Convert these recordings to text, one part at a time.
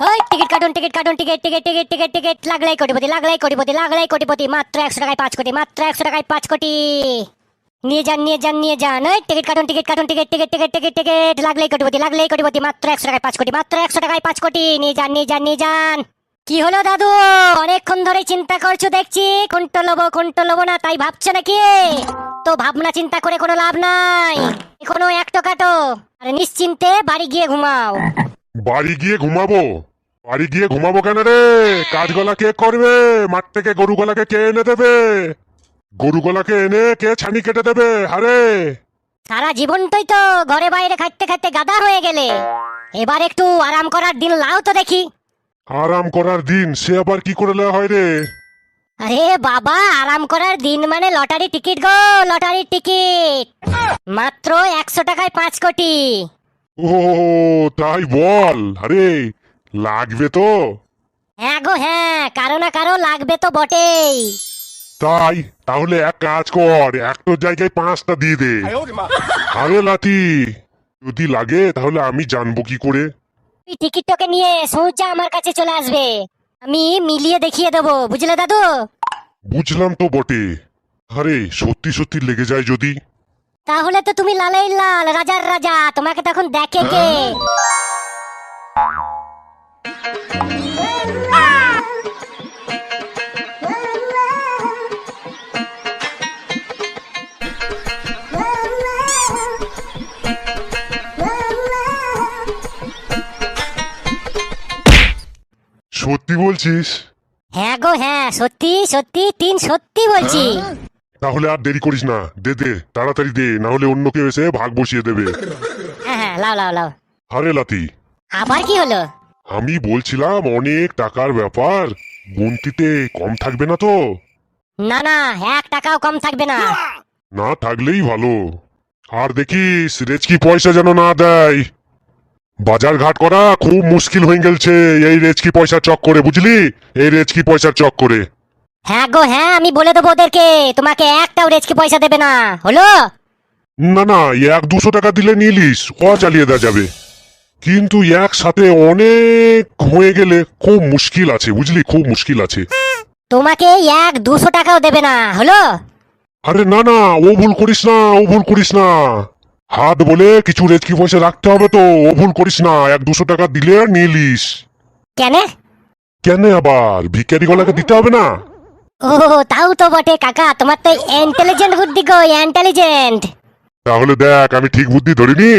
ওই, টিকিট কাটুন টিকিট কাটুন, ticket ticket ticket ticket ticket. লাগলাই কোটিপতি লাগলাই কোটিপতি লাগলাই কোটিপতি। মাত্র একশো টাকায় পাঁচ কোটি, মাত্র একশো টাকায় পাঁচ কোটি। নিয়ে যান নিয়ে যান নিয়ে যান। ওই, টিকিট কাটুন টিকিট কাটুন, ticket ticket ticket ticket ticket. লাগলাই কোটিপতি লাগলাই কোটিপতি, মাত্র একশো টাকায় পাঁচ কোটি, মাত্র একশো টাকায় পাঁচ কোটি। নিয়ে যান নিয়ে যান নিয়ে যান। কি হলো দাদু? অনেকক্ষণ ধরে চিন্তা করছ, দেখছি। কোনটা লবো কোনটা লবো না, তাই ভাবছ নাকি? তো ভাবনা চিন্তা করে কোনো লাভ নাই। কোনো একটো কাটো আর নিশ্চিন্তে বাড়ি গিয়ে ঘুমাও। বাড়ি গিয়ে ঘুমাবো? বাড়ি গিয়ে ঘুমাবো কেন রে? কাজগলা কে করবে? মাঠ থেকে গরুগলাকে কে এনে দেবে? গরুগলাকে এনে কে ছানি কেটে দেবে? আরে সারা জীবনটাই তো ঘরে বাইরে খাইতে খাইতে গাদা হয়ে গেলে। এবার একটু আরাম করার দিন লাও তো দেখি। আরাম করার দিন সে আবার কি করে নেওয়া হয় রে? আরে বাবা আরাম করার দিন মানে লটারি টিকিট গো লটারি টিকিট। মাত্র একশো টাকায় পাঁচ কোটি। ও তাই বল। আরে লাগবে তো? হ্যাঁ গো হ্যাঁ কারও না কারও লাগবে তো বটেই। তাই তাহলে এক কাজ কর একটা জায়গায় পাঁচটা দিয়ে দে। আরে লাতি যদি লাগে তাহলে আমি জানব কি করে। তুই টিকিটটাকে নিয়ে সোজা আমার কাছে চলে আসবে। আমি মিলিয়ে দেখিয়ে দেবো বুঝলে দাদু? বুঝলাম তো বটে। আরে সত্যি সত্যি লেগে যায় যদি। তাহলে তো তুমি লালাই লাল রাজার রাজা তোমাকে তখন দেখে কে? সত্যি বলছিস? হ্যাঁ গো হ্যাঁ সত্যি সত্যি তিন সত্যি বলছি। তাহলে আর দেরি করিস না দে দে তাড়াতাড়ি দে না হলে অন্য কেউ এসে ভাগ বসিয়ে দেবে। হ্যাঁ হ্যাঁ লাও লাও লাও। আরে লাতি। আবার কি হলো? আমি বলছিলাম অনেক টাকার ব্যাপার। গুনতিতে কম থাকবে না তো? না না এক টাকাও কম থাকবে না। না থাকলেই ভালো। আর দেখিস রেচকি পয়সা যেন না দেয়। বাজার ঘাট করা খুব মুশকিল হয়ে গেলছে। এই রেচকি পয়সার চক করে বুঝলি? এই রেচকি পয়সার চক করে। হ্যাঁ গো হ্যাঁ আমি বলে দেবো ওদেরকে। তোমাকে একটাও রেচকি পয়সা দেবে না। হলো? না না এক দুশো টাকা দিলে নিলিস ও চালিয়ে দেওয়া যাবে? কিন্তু একসাথে অনেক হয়ে গেলে খুব মুশকিল আছে বুঝলি? খুব মুশকিল আছে। তোমাকে এক দুশো টাকাও দেবে না হলো? আরে না না ও ভুল করিস না ও ভুল করিস না। হাত বলে কিছু রেচকি পয়সা রাখতে হবে তো ও ভুল করিস না এক দুশো টাকা দিলে নিলিস কেন? কেন আবার? ভিখারি গলাকে দিতে হবে না? ও তাও তো বটে কাকা তোমার তো ইন্টেলিজেন্ট বুদ্ধি গো ইন্টেলিজেন্ট তাহলে দেখ আমি ঠিক বুদ্ধি ধরিনি?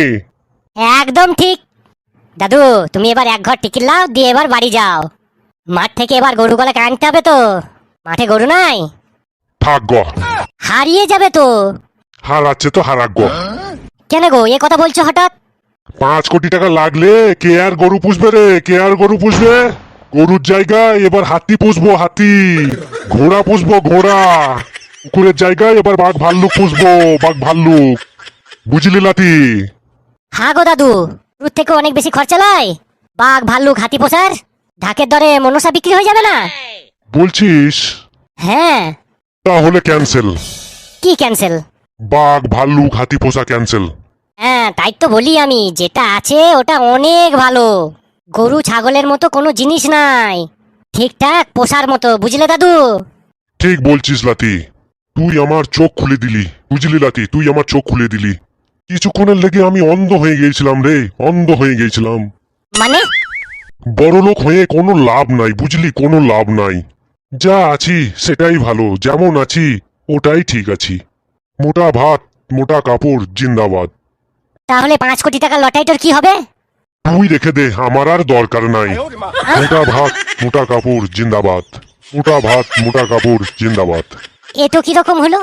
একদম ঠিক দাদু তুমি এবার এক ঘর টিকিট লাও দিয়ে এবার বাড়ি যাও। মাঠ থেকে এবার গরু গলা আনতে হবে তো। মাঠে গরু নাই? থাক গ হারিয়ে যাবে তো। হারাচ্ছে তো হারাক গ কেন গো এ কথা বলছো হঠাৎ? পাঁচ কোটি টাকা লাগলে কে আর গরু পুষবে রে? কে আর গরু পুষবে? গরুর জায়গায় এবার হাতি পুষবো হাতি। ঘোড়া পুষবো ঘোড়া। কুকুরের জায়গায় এবার বাঘ ভাল্লুক পুষবো বাঘ ভাল্লুক। বুঝলি লাতি? হ্যাঁ গো দাদু। দূর থেকে অনেক বেশি খরচা লাই বাঘ ভাল্লুক হাতি পোষার ঢাকের দরে মনসা বিক্রি হয়ে যাবে না? বলছিস? হ্যাঁ। তাহলে ক্যান্সেল কি ক্যান্সেল বাঘ ভাল্লুক হাতি পোষা ক্যান্সেল হ্যাঁ তাই তো বলি আমি যেটা আছে ওটা অনেক ভালো। গরু ছাগলের মতো কোনো জিনিস নাই। ঠিকঠাক পোষার মতো বুঝলে দাদু? ঠিক বলছিস লাতি। তুই আমার চোখ খুলে দিলি। বুঝলি লাতি? তুই আমার চোখ খুলে দিলি। কিছুক্ষণের লেগে আমি অন্ধ হয়ে গিয়েছিলাম রে অন্ধ হয়ে গিয়েছিলাম। মানে? বড়লোক হয়ে কোনো লাভ নাই বুঝলি? কোনো লাভ নাই। যা আছি সেটাই ভালো যেমন আছি ওটাই ঠিক আছি। মোটা ভাত মোটা কাপড় জিন্দাবাদ। তাহলে পাঁচ কোটি টাকা লটাইটার কি হবে? তুই রেখে দে আমার আর দরকার নাই। মোটা ভাত মোটা কাপড় জিন্দাবাদ। মোটা ভাত মোটা কাপড় জিন্দাবাদ। এ তো কীরকম হলো?